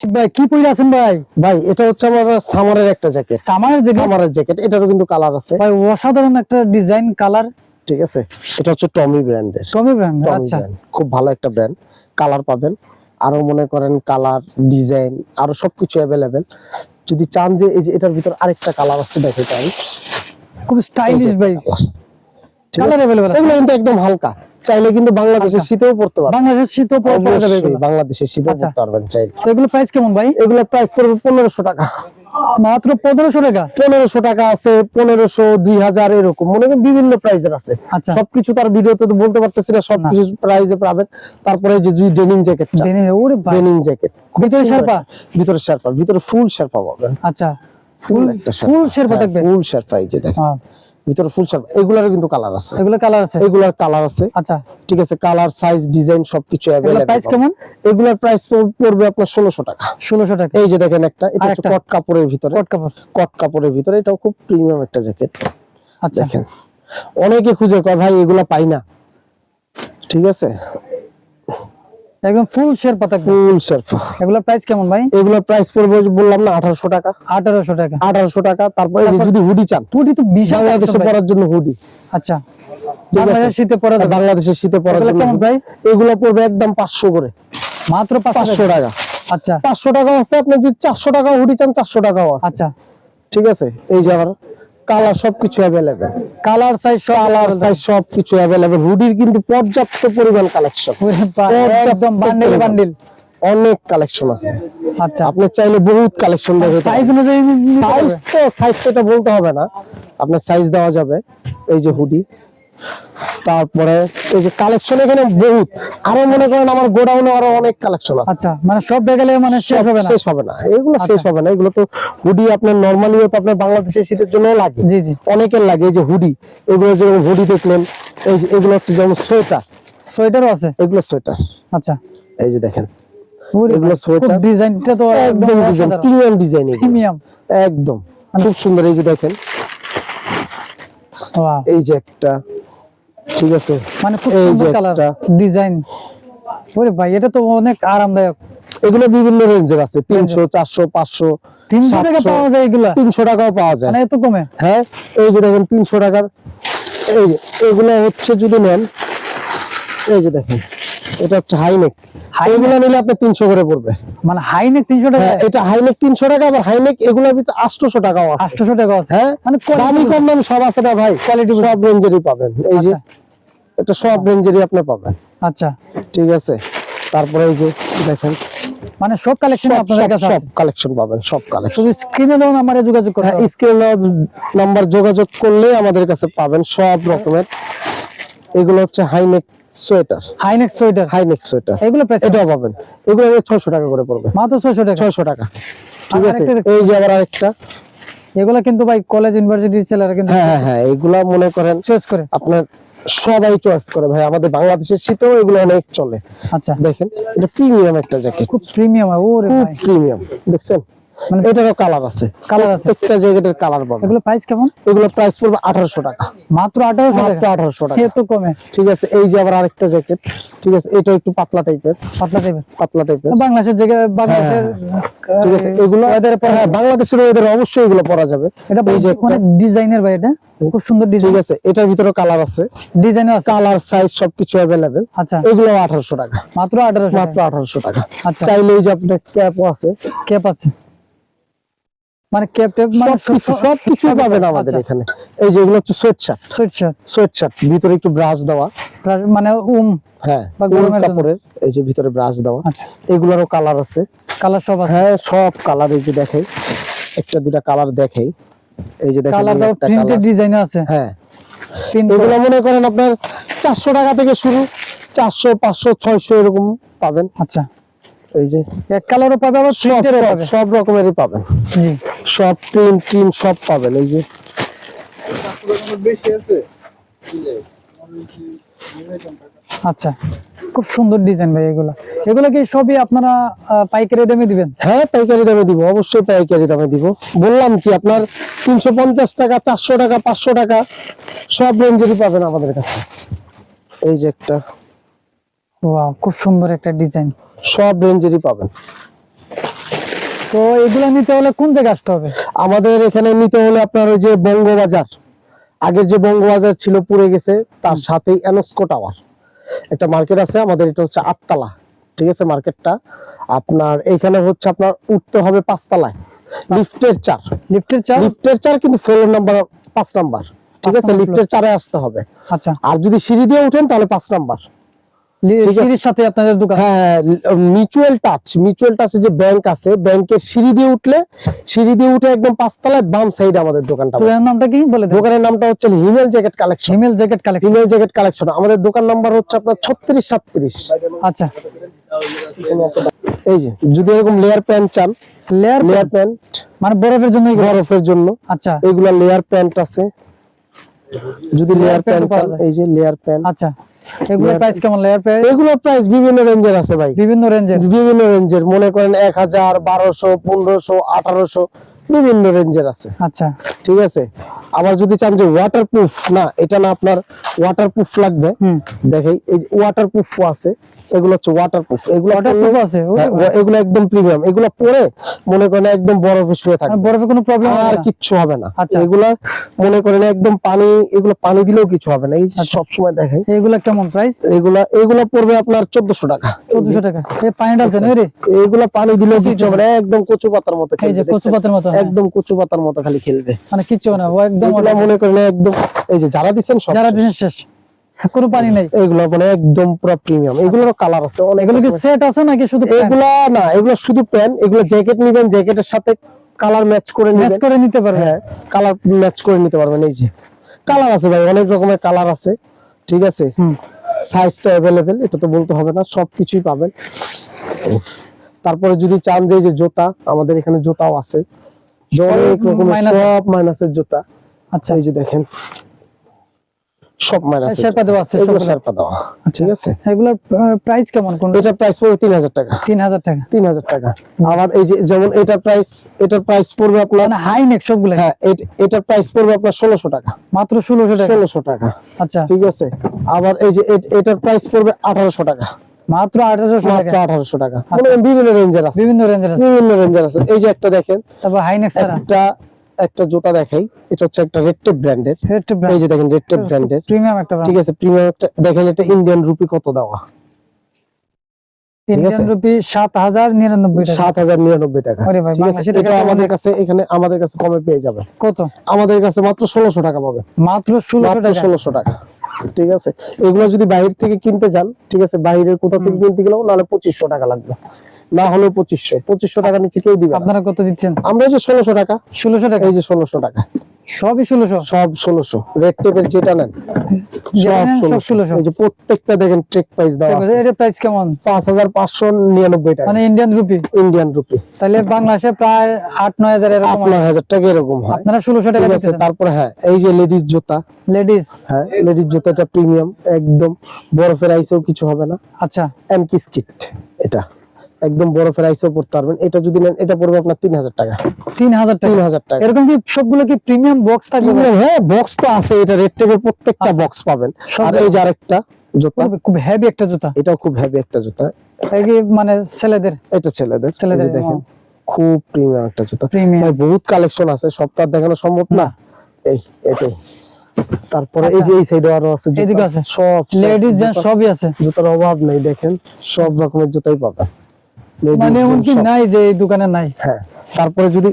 ভাই কি পরে আছেন ভাই? ভাই এটা হচ্ছে আমার সামারের একটা জ্যাকেট সামারের জ্যাকেট সামারের জ্যাকেট এটারও কিন্তু কালার আছে। ভাই অসাধারণ একটা ডিজাইন কালার ঠিক আছে এটা হচ্ছে টমি ব্র্যান্ডের টমি ব্র্যান্ড আচ্ছা। খুব ভালো একটা ব্র্যান্ড কালার পাবেন। আরও মনে করেন কালার ডিজাইন আরও সবকিছু অ্যাভেলেবেল যদি চান যে এই যে এটার ভিতর আরেকটা কালার আছে দেখে তাই খুব স্টাইলিশ ভাই। কালার অ্যাভেলেবেল এগুলো কিন্তু একদম হালকা। চাইলে কিন্তু বাংলাদেশের শীতেও পড়তে পারবেন। বাংলাদেশের শীত পরে পরে যাবে বাংলাদেশের শীতেও আচ্ছা। পড়তে পারবেন চাইলে। তো এগুলো প্রাইস কেমন ভাই? এগুলোর প্রাইস পড়বে পনেরোশো টাকা। মাত্র পনেরোশো টাকা? পনেরোশো টাকা আছে পনেরোশো দুই হাজার এরকম। মনে করেন বিভিন্ন প্রাইজের আছে। আচ্ছা। সবকিছু তার ভিডিওতে তো বলতে পারতেছি না সবকিছু প্রাইজে পাবেন। তারপরে যে দুই ডেনিম জ্যাকেট Denim, ওরে ভাই ডেনিম জ্যাকেট ভিতরে শেরপা ভিতরে শেরপা ভিতরে ফুল শেরপা পাবেন। আচ্ছা। ফুল ফুল শেরপা থাকবে? ফুল শেরপা এই যে দেখেন। হ্যাঁ, ভিতরে ফুল শেরপা এগুলারও কিন্তু কালার আছে। এগুলো কালার আছে? এগুলার কালার আছে। আচ্ছা। ঠিক আছে কালার সাইজ ডিজাইন সবকিছু अवेलेबल প্রাইস কেমন? এগুলার প্রাইস পড়বে আপনার 1600 টাকা। 1600 টাকা। এই যে দেখেন একটা এটা একটা? কট কাপড়ের ভিতরে। কট কাপড়। কট কাপড়ের ভিতরে এটাও খুব প্রিমিয়াম একটা জ্যাকেট আচ্ছা। দেখেন। অনেকে খুঁজে কয় ভাই এগুলা পাই না। ঠিক আছে? একদম ফুল শেরপা থাকবে ফুল শেরপা এগুলোর প্রাইস কেমন ভাই? এগুলোর প্রাইস পড়বে বললাম না আঠারোশো টাকা। আঠারোশো টাকা। আঠারোশো টাকা। তারপরে যদি হুডি চান পুটি তো বিশাল বাংলাদেশে পরার জন্য হুডি আচ্ছা। বাংলাদেশের শীতে পরা বাংলাদেশের শীতে পরার জন্য কেমন প্রাইস এগুলো পড়বে একদম পাঁচশো করে। মাত্র পাঁচশো পাঁচশো টাকা। আচ্ছা। পাঁচশো টাকা আছে আপনি যদি চারশো টাকা হুডি চান চারশো টাকাও আছে। আচ্ছা। ঠিক আছে? এই যে আবার কালার সবকিছু অ্যাভেলেবেল কালার সাইজ সব কালার সাইজ সবকিছু অ্যাভেলেবেল হুডির কিন্তু পর্যাপ্ত পরিমাণ কালেকশন একদম বান্ডেল বান্ডেল অনেক কালেকশন আছে। আচ্ছা। আপনি চাইলে বহুত কালেকশন দেখে সাইজ অনুযায়ী সাইজ তো সাইজ তো বলতে হবে না। আপনার সাইজ দেওয়া যাবে। এই যে হুডি তারপরে এই যে কালেকশন এখানে বহুত। আরও মনে করেন আমার গোডাউনে আরও অনেক কালেকশন আছে। আচ্ছা মানে সব দেখালে মানে শেষ হবে না? শেষ হবে না। এগুলো শেষ আচ্ছা। হবে না। এগুলো তো হুডি আপনার নরমালিও তো আপনার বাংলাদেশের শীতের জন্য লাগে। জি জি। অনেকের লাগে এই যে হুডি এগুলো যেমন হুডি দেখলেন এই যে এগুলো হচ্ছে যেমন সোয়েটার। সোয়েটারও আছে? এগুলো সোয়েটার। আচ্ছা। এই যে দেখেন। এগুলো সোয়েটার। ডিজাইনটা তো একদম একদম ডিজাইন প্রিমিয়াম ডিজাইন প্রিমিয়াম। একদম। খুব সুন্দর। এই যে দেখেন। এই যে একটা ঠিক আছে। মানে খুব এই যে সুন্দর একটা। ডিজাইন। ওরে ভাই এটা তো অনেক আরামদায়ক। এগুলো বিভিন্ন রেঞ্জের আছে তিনশো চারশো পাঁচশো তিনশো টাকা পাওয়া যায় এগুলা? তিনশো টাকাও পাওয়া যায়। মানে এত কমে? হ্যাঁ এই যে দেখেন তিনশো টাকার। এই যে এগুলো হচ্ছে যদি নেন এই যে দেখেন এটা হচ্ছে হাইনেক এগুলো নিলে আপনার তিনশো করে পড়বে। মানে হাইনেক তিনশো টাকা? হ্যাঁ এটা হাইনেক তিনশো টাকা আবার হাইনেক এগুলোর ভিতরে আটশোশো টাকাও আছে। আটশোশো টাকা আছে। হ্যাঁ মানে দামি কম দামি সব আছে না ভাই? কোয়ালিটি সব রেঞ্জেরই পাবেন। এই যে এটা সব রেঞ্জেরই আপনি পাবেন। আচ্ছা। ঠিক আছে? তারপরে এই যে দেখেন। মানে সব কালেকশন আপনাদের কাছে সব কালেকশন পাবেন সব কালেকশন শুধু স্ক্রিনে দেওয়া নাম্বারে যোগাযোগ করতে হবে। স্ক্রিনে নাম্বার যোগাযোগ করলে আমাদের কাছে পাবেন সব রকমের। এগুলো হচ্ছে high neck sweater high neck sweater high neck sweater এগুলো প্রাইস এটাও পাবেন। এগুলো ছয়শো টাকা করে পড়বে। মাত্র ছয়শো টাকা? ছয়শো টাকা। ঠিক আছে? এই যে আবার আরেকটা। এগুলো কিন্তু ভাই কলেজ ইউনিভার্সিটির ছেলেরা কিন্তু হ্যাঁ হ্যাঁ হ্যাঁ এগুলা মনে করেন চয়েস করে। আপনার সবাই চয়েস করে ভাই আমাদের বাংলাদেশের শীতেও এগুলো অনেক চলে। আচ্ছা। দেখেন এটা প্রিমিয়াম একটা জ্যাকেট খুব প্রিমিয়াম ওরে ভাই। প্রিমিয়াম দেখছেন? মানে- এটারও কালার আছে। Colour আছে। প্রত্যেকটা জ্যাকেটের কালার এগুলো প্রাইস কেমন? এগুলো প্রাইস পড়বে আঠারোশো টাকা। মাত্র আঠারোশো মাত্র টাকা আঠারোশো টাকা। এত কমে। ঠিক আছে এই যে আবার আরেকটা জ্যাকেট ঠিক আছে এটা একটু পাতলা টাইপের পাতলা টাইপের পাতলা টাইপের বাংলাদেশের জায়গায় বাংলাদেশের ঠিক আছে এগুলো হ্যাঁ বাংলাদেশের ওদের অবশ্যই এগুলো পরা যাবে। এটা এই যে একটা- ডিজাইনের ভাই এটা? খুব সুন্দর ডিজাইন ঠিক আছে এটার ভিতরে কালার আছে। ডিজাইনও আছে? কালার সাইজ সবকিছু অ্যাভেলেবেল আচ্ছা। এগুলো আঠারোশো টাকা। মাত্র আঠারোশো মাত্র আঠারোশো টাকা। আচ্ছা। চাইলে এই যে আপনার ক্যাপও আছে। ক্যাপ আছে। মানে ক্যাপ ট্যাপ মানে সবকিছু সবকিছু পাবেন আমাদের আচ্ছা। এখানে। এই যে এগুলো হচ্ছে sweatshirt sweatshirt sweatshirt ভিতরে একটু ব্রাশ দেওয়া। মানে উম হ্যাঁ কাপড়ের এই যে ভিতরে ব্রাশ দেওয়া। আচ্ছা। এগুলোরও কালার আছে। কালার সব আছে। হ্যাঁ সব কালার এই যে দেখাই একটা দুটা কালার দেখাই। এই যে দেখেন কালার দাও প্রিন্টেড ডিজাইন আছে। হ্যাঁ। এগুলো মনে করেন আপনার চারশো টাকা থেকে শুরু। চারশো পাঁচশো ছয়শো এরকম পাবেন। আচ্ছা। এই যে এক কালারও পাবে আবার সব রকমেরই পাবেন। জি। সব প্রিন্ট টিম সব পাবেন এই যে। আচ্ছা খুব সুন্দর ডিজাইন ভাই এগুলো। এগুলো কি সবই আপনারা পাইকারি দামে দিবেন? হ্যাঁ পাইকারি দামে দিব অবশ্যই পাইকারি দামে দিব। বললাম কি আপনার তিনশো পঞ্চাশ টাকা চারশো টাকা পাঁচশো টাকা সব রেঞ্জেরই পাবেন আমাদের কাছে। এই যে একটা। খুব সুন্দর একটা ডিজাইন সব রেঞ্জেরই পাবেন। তো এগুলো নিতে হলে কোন জায়গায় আসতে হবে? আমাদের এখানে নিতে হলে আপনার ওই যে বঙ্গবাজার। আগের যে বঙ্গবাজার ছিল পুড়ে গেছে তার সাথেই এনস্কো টাওয়ার একটা মার্কেট আছে আমাদের এটা হচ্ছে আটতলা। ঠিক আছে মার্কেটটা আপনার এখানে হচ্ছে আপনার উঠতে হবে পাঁচতলায়। লিফটের চার। লিফটের চার? লিফটের চার কিন্তু ফ্লোর নাম্বার পাঁচ নাম্বার ঠিক আছে লিফটের চারে আসতে হবে। আচ্ছা। আর যদি সিঁড়ি দিয়ে উঠেন তাহলে পাঁচ নাম্বার সাথে আপনাদের দোকান। হ্যাঁ মিউচুয়াল টাচ মিউচুয়াল টাচে যে ব্যাংক আছে ব্যাংকের সিঁড়ি দিয়ে উঠলে সিঁড়ি দিয়ে উঠে একদম পাঁচতলায় বাম সাইডে আমাদের দোকানটা নামটা কি বলে দোকানের নামটা হচ্ছে Himel jacket collection Himel jacket collection Himel jacket collection আমাদের দোকান নাম্বার হচ্ছে আপনার ছত্রিশ সাতত্রিশ। আচ্ছা। এই যে যদি এরকম লেয়ার প্যান্ট চান লেয়ার লেয়ার প্যান্ট মানে বরফের জন্য বরফের জন্য। আচ্ছা। এগুলা লেয়ার প্যান্ট আছে। যদি লেয়ার প্যান চান এই যে লেয়ার প্যান আচ্ছা এগুলো প্রাইস কেমন? লেয়ার প্রাইস এগুলো প্রাইস বিভিন্ন রেঞ্জের আছে ভাই। বিভিন্ন রেঞ্জের বিভিন্ন রেঞ্জের মনে করেন এক হাজার বারোশো পনেরোশো আঠারোশো বিভিন্ন রেঞ্জের আছে। আচ্ছা। ঠিক আছে? আবার যদি চান যে ওয়াটারপ্রুফ না এটা না আপনার ওয়াটারপ্রুফ লাগবে। দেখেন দেখেই এই যে ওয়াটারপ্রুফ আছে। এগুলো হচ্ছে ওয়াটারপ্রুফ এগুলো ওয়াটারপ্রুফ আছে হ্যাঁ। এগুলো একদম প্রিমিয়াম এগুলো পরে মনে করেন একদম বরফে শুয়ে থাকবে। বরফে কোনো প্রবলেম আর কিচ্ছু হবে না। আচ্ছা। এগুলা মনে করেন একদম পানি এগুলো পানি দিলেও কিছু হবে না। এই আচ্ছা। সব সময় দেখেন এগুলা কেমন প্রাইস এগুলা এগুলা পড়বে আপনার চোদ্দশো টাকা। চোদ্দশো টাকা। এই পানি ডালছেন ওই রে? এগুলা পানি দিলেও কিচ্ছু হবে না। একদম কচু পাতার মতো এই যে কচু পাতার মতো হ্যাঁ। একদম কচু পাতার মতো খালি খেলবে। মানে কিচ্ছু না। ও একদম মনে করেন একদম এই যে যারা দিচ্ছেন সব যারা শেষ। দিনের শেষ। কোনো পানি নেই। এগুলো মানে একদম পুরো প্রিমিয়াম এগুলোর কালার আছে অনেক এগুলো কি সেট আছে নাকি শুধু? এগুলা না এগুলো শুধু প্যান্ট এগুলো জ্যাকেট নিবেন জ্যাকেটের সাথে কালার ম্যাচ করে ম্যাচ করে নিতে পারবে হ্যাঁ কালার ম্যাচ করে নিতে পারবেন এই যে। কালার আছে ভাই অনেক রকমের কালার আছে ঠিক আছে? হুম। সাইজ তো অ্যাভেলেবেল এটা তো বলতে হবে না সবকিছুই পাবেন। তারপরে যদি চান যে যে জুতা আমাদের এখানে জুতাও আছে। অনেক রকমের সব মাইনাসের জুতা। আচ্ছা। এই যে দেখেন সব মাইনাস শেরপা দেওয়া আছে এগুলো শেরপা দেওয়া। ঠিক আছে? এগুলোর প্রাইস কেমন? কোন এটার প্রাইস পড়বে তিন হাজার টাকা। তিন হাজার টাকা। তিন হাজার টাকা। আবার এই যে যেমন এটার প্রাইস এটার প্রাইস পড়বে আপনার মানে হাই নেক সবগুলো? হ্যাঁ এটার প্রাইস পড়বে আপনার ষোলোশো টাকা। মাত্র টাকা? টাকা। আচ্ছা। ঠিক আছে? আবার এই যে এটার প্রাইস পড়বে আঠারোশো টাকা। মাত্র টাকা? টাকা। মানে বিভিন্ন রেঞ্জের আছে। বিভিন্ন রেঞ্জের আছে। বিভিন্ন রেঞ্জের আছে। এই যে একটা দেখেন। তারপর হাই নেক একটা একটা জুতা দেখাই। এটা হচ্ছে একটা রেড টেপ ব্র্যান্ডের রেড এই যে দেখেন রেড টেপ ব্র্যান্ডের প্রিমিয়াম একটা ঠিক আছে প্রিমিয়াম একটা দেখেন এটা ইন্ডিয়ান রুপি কত দেওয়া। ইন্ডিয়ান রুপি সাত হাজার নিরানব্বই টাকা। সাত হাজার নিরানব্বই টাকা। আরে ভাই, ঠিক আছে? এটা আমাদের কাছে এখানে আমাদের কাছে কমে পেয়ে যাবে। কত? আমাদের কাছে মাত্র ষোলোশো টাকা পাবে। মাত্র ষোলোশো মাত্র টাকা। ষোলোশো টাকা। ঠিক আছে? এগুলো যদি বাইরে থেকে কিনতে যান ঠিক আছে বাইরের কোথাও থেকে কিনতে গেলেও নাহলে পঁচিশশো টাকা লাগবে। না হলেও পঁচিশশো। পঁচিশশো টাকা নিচে কেউ দিবে আপনারা কত দিচ্ছেন? আমরা যে ষোলোশো টাকা। ষোলোশো টাকা? এই যে ষোলোশো টাকা। সবই ষোলোশো? সব ষোলোশো। রেড টেপের যেটা নেন সব ষোলোশো। এই যে প্রত্যেকটা দেখেন ট্রেক প্রাইস দেওয়া আছে এটার প্রাইস কেমন? পাঁচ হাজার পাঁচশো নিরানব্বই টাকা। মানে ইন্ডিয়ান রুপি ইন্ডিয়ান রুপি তাহলে বাংলাদেশে প্রায় আট নয় হাজার এরকম আপনার হাজার টাকা এরকম হয়। আপনারা ষোলোশো টাকা দিচ্ছেন তারপরে হ্যাঁ এই যে লেডিস জুতা। লেডিস হ্যাঁ লেডিস জুতাটা প্রিমিয়াম একদম বরফের আইসেও কিছু হবে না। আচ্ছা। এমকিস কিট এটা। একদম বরফের আইসেও পড়তে পারবেন। এটা যদি নেন এটা পড়বে আপনার তিন হাজার টাকা। তিন হাজার তিন হাজার টাকা। এরকম কি সবগুলো কি প্রিমিয়াম বক্স থাকবে? হ্যাঁ বক্স তো আছে। এটা রেড টেপের প্রত্যেকটা আচ্ছা। বক্স পাবেন। আর এই যে আরেকটা জুতা। খুব- হেভি একটা জুতা। এটাও খুব হেভি একটা জুতা। এই মানে ছেলেদের? এটা ছেলেদের। ছেলেদের, দেখেন খুব প্রিমিয়াম একটা জুতা। প্রিমিয়াম। বহুত কালেকশন আছে। আর দেখানো সম্ভব না। এই এটাই। তারপরে এই যে এই সাইডে আরও আছে এদিকে আছে। সব লেডিস জেন্টস সবই আছে। জুতার অভাব নেই দেখেন। সব রকমের জুতাই মানে। নাই যে এই দোকানে নাই। হ্যাঁ। তারপরে যদি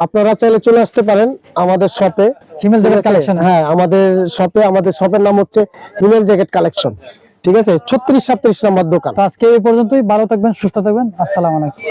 আপনারা চাইলে চলে আসতে পারেন আমাদের শপে। হিমেল জ্যাকেট কালেকশন হ্যাঁ আমাদের শপে আমাদের শপের নাম হচ্ছে হিমেল জ্যাকেট কালেকশন ঠিক আছে? ছত্রিশ সাত্রিশ নাম্বার দোকান। আজকে এই পর্যন্তই। ভালো থাকবেন সুস্থ থাকবেন। আসসালাম আলাইকুম।